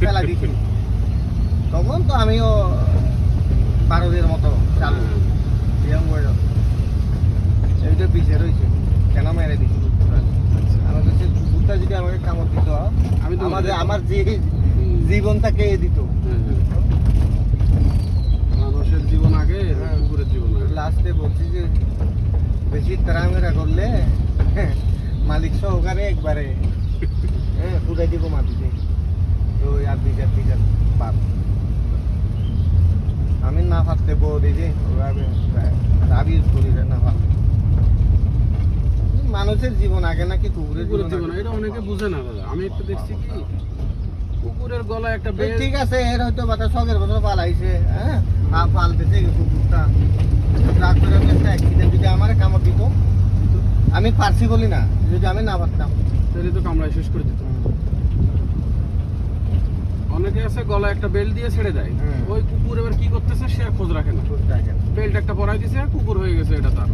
ফেলা দিচ্ছি তখন তো আমিও বারোদের মতো চালু এরকম করে এইটা পিছিয়ে রয়েছে কেন মেরে দিচ্ছি আমার কাছে কুকুরটা যদি আমাকে কামড় দিত আমি আমাদের মেরে আমার যে। জীবনটাকে দিত। মানুষের জীবন আগে হ্যাঁ। কুকুরের জীবন আগে লাস্টে বলছি যে বেশি তাড়ামেরা করলে মালিক সহকারে একবারে হ্যাঁ ফুটাই দিব মাটিতে আর দিকে আর দিকে পার আমি না পারতে বলি যে ওভাবে দাবি করি না পারতে মানুষের জীবন আগে নাকি কুকুরের জীবন এটা অনেকে বুঝে না দাদা। আমি একটু দেখছি কি? কুকুরের গলায় একটা বেল ঠিক আছে এর হয়তো বাতা শখের বছর পালাইছে হ্যাঁ? পা পালতেছে কুকুরটা। অ্যাক্সিডেন্ট যদি আমার কামড় দিত। আমি পারছি বলি না যদি আমি না পারতাম। তাহলে তো কামড়ায় শেষ করে দিত। অনেকে আছে গলায় একটা বেল্ট দিয়ে ছেড়ে দেয়। ওই কুকুর এবার কি করতেছে সে আর খোঁজ রাখে না। বেল্ট একটা পরাই দিছে কুকুর হয়ে গেছে এটা তার।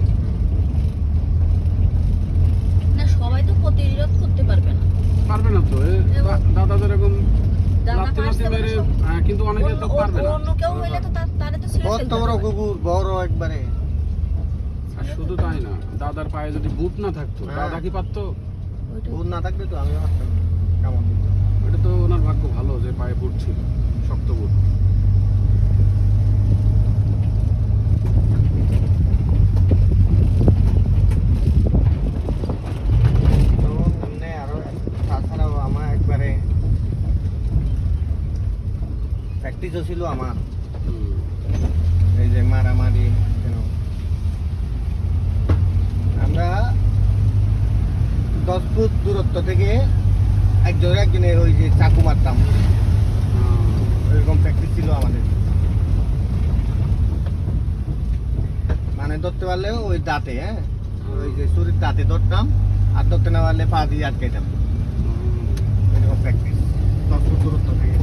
না সবাই তো প্রতিরোধ করতে পারবে না। পারবে না তো দাদা যেরকম হ্যাঁ, কিন্তু অনেকে তো পারবে না। অন্য কেউ হইলে তো তারে তো কত বড় কুকুর বড় একবারে। আর শুধু তাই না দাদার পায়ে যদি বুট না থাকতো হ্যাঁ। দাদা কি পারতো? বুট না থাকলে তো আমি পারতাম না। এটা তো ওনার ভাগ্য ভালো যে পায়ে বুট ছিল শক্ত বুট। তো এমনি আরও তাছাড়াও আমার একবারে প্র্যাকটিসও ছিল আমার। এই যে মারামারি কেন আমরা দশ ফুট দূরত্ব থেকে একজন একজনের ওই যে চাকু মারতাম। এরকম প্র্যাকটিস ছিল আমাদের। মানে ধরতে পারলে ওই দাঁতে হ্যাঁ? ওই যে শরীর দাঁতে ধরতাম আর ধরতে না পারলে পা দিয়ে আটকাইতাম। এরকম প্র্যাকটিস দশ দূরত্ব থেকে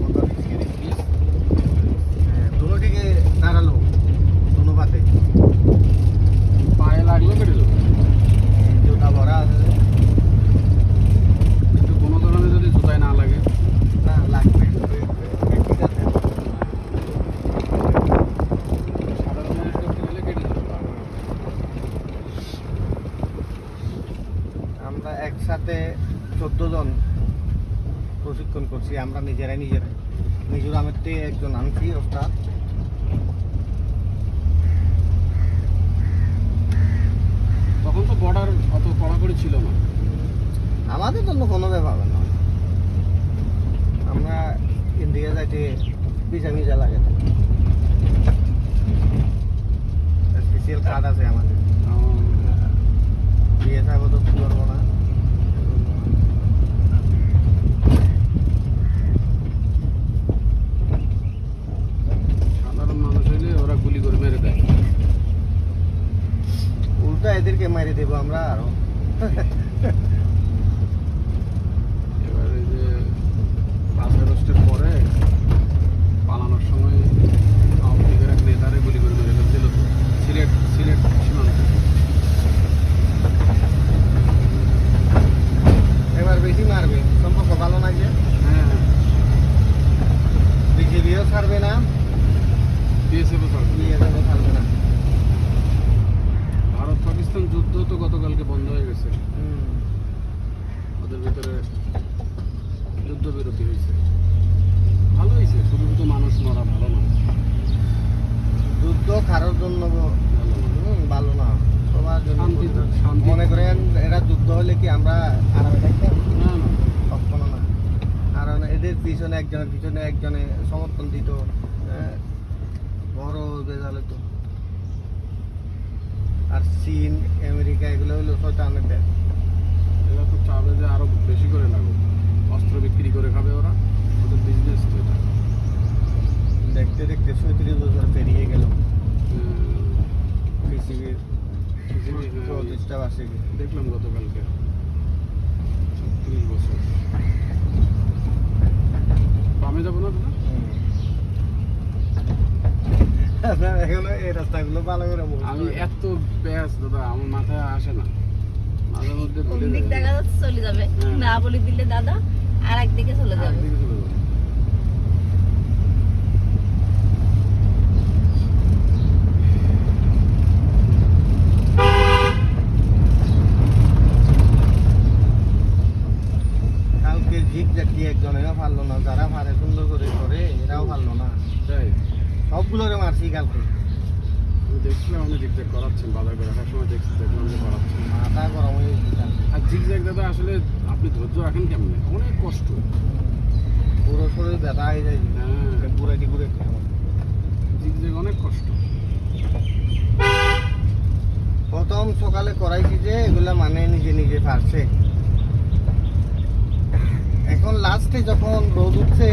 কত risky, risky। হ্যাঁ, দুটো থেকে দাঁড়াল দুনো পাতে পায়ে লাগল কেটে যাবে জুতা ভরা আছে কিন্তু কোনো ধরনের যদি জুতায় না লাগে না লাগবে ঠিক আছে সাধারণ জিনিস করতে গেলে কেটে যাবে আমরা একসাথে চোদ্দ জন প্রশিক্ষণ করছি আমরা নিজেরাই নিজেরাই। মিজোরামের থেকে একজন আনছি ওস্তাদ তখন তো বর্ডার অত কড়াকড়ি ছিল না। আমাদের জন্য কোনো ব্যাপার না। আমরা ইন্ডিয়া যাইতে ভিসা ভিসা লাগে না স্পেশাল কার্ড আছে আমাদের বিয়ে থাকব তো কি করব না সাধারণ মানুষ হইলে ওরা গুলি করে মেরে দেয় উল্টা এদেরকে মেরে দেবো আমরা আরও। এবার যে পাঁচ পরে পালানোর সময় আওয়ামী লীগের এক নেতারে গুলি করে মেরে ফেলছিল সিলেট সিলেট সীমান্তে এবার বেশি মারবে সম্পর্ক ভালো না যে হ্যাঁ বিজেপিও ছাড়বে না বিএসএফ বিএসএফও ছাড়বে না ভারত পাকিস্তান যুদ্ধ তো গতকালকে বন্ধ হয়ে গেছে হুম। ওদের ভিতরে যুদ্ধবিরতি হয়েছে ভালো হয়েছে শুধু শুধু মানুষ মরা ভালো না যুদ্ধ কারোর জন্য ভালো না সবার জন্য মনে করেন এরা যুদ্ধ হলে কি আমরা আরামে থাকতাম? না না। কখনো না। কারণ এদের পিছনে একজনের পিছনে একজনে সমর্থন দিত হ্যাঁ, বড় বেজাল তো আর চীন আমেরিকা এগুলো হলো শয়তানের দেশ। এরা তো চাবে যে আরও বেশি করে লাগুক। অস্ত্র বিক্রি করে খাবে ওরা। ওদের বিজনেস তো এটা। দেখতে দেখতে সৈত্রিশ বছর পেরিয়ে গেল। পিসিবির PCB, চৌত্রিশটা বার্ষিকী দেখলাম গতকালকে। ছত্রিশ বছর। বামে যাব না আপনার এখনও এই রাস্তাগুলো ভালো করে আমি এত ব্যাস দাদা আমার মাথায় আসে না। মাঝে মধ্যে দেখা যাচ্ছে চলে যাবে। হ্যাঁ। না বলে দিলে দাদা আর একদিকে চলে যাবে একদিকে চলে যাব। কালকে ঝিক জাকি একজনেরও পারল না যারা পারে সুন্দর করে করে এরাও পারল না তাই সবগুলোরে মারছি কালকে। দেখছিলাম আপনি জিগজ্যাগ করাচ্ছেন করে সময় দেখছি দেখলাম যে করাচ্ছেন। মাথা গরম হয়ে। আর জিগজ্যাগ দাদা আসলে আপনি ধৈর্য রাখেন কেমনে? অনেক কষ্ট। পুরো শরীর ব্যথা হয়ে যায়। হ্যাঁ। ঘুরে ঘুরে জিগজ্যাগ অনেক কষ্ট। প্রথম সকালে করাইছি যে এগুলা মানে নিজে নিজে পারছে এখন লাস্টে যখন রোদ উঠছে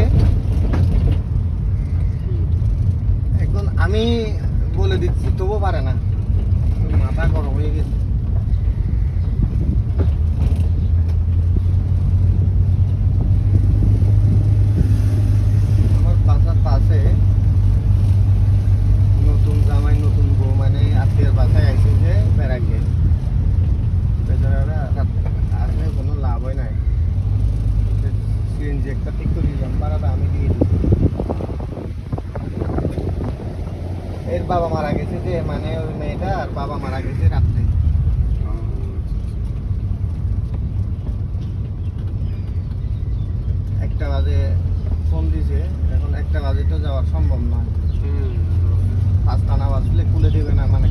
হুম। এখন আমি বলে দিচ্ছি, তবুও পারে না। মাথা গরম হয়ে গেছে। নতুন জামাই, নতুন মানে যে কোনো নাই। একটা ঠিক করে দিলাম ভাড়াটা আমি দিয়ে দিই বাবা মারা গেছে যে মানে ওই মেয়েটা আর বাবা মারা গেছে রাত্রে। একটা বাজে ফোন দিছে এখন একটা বাজে তো যাওয়া সম্ভব হ্যাঁ পাঁচটা না বাজলে খুলে দেবে না মানে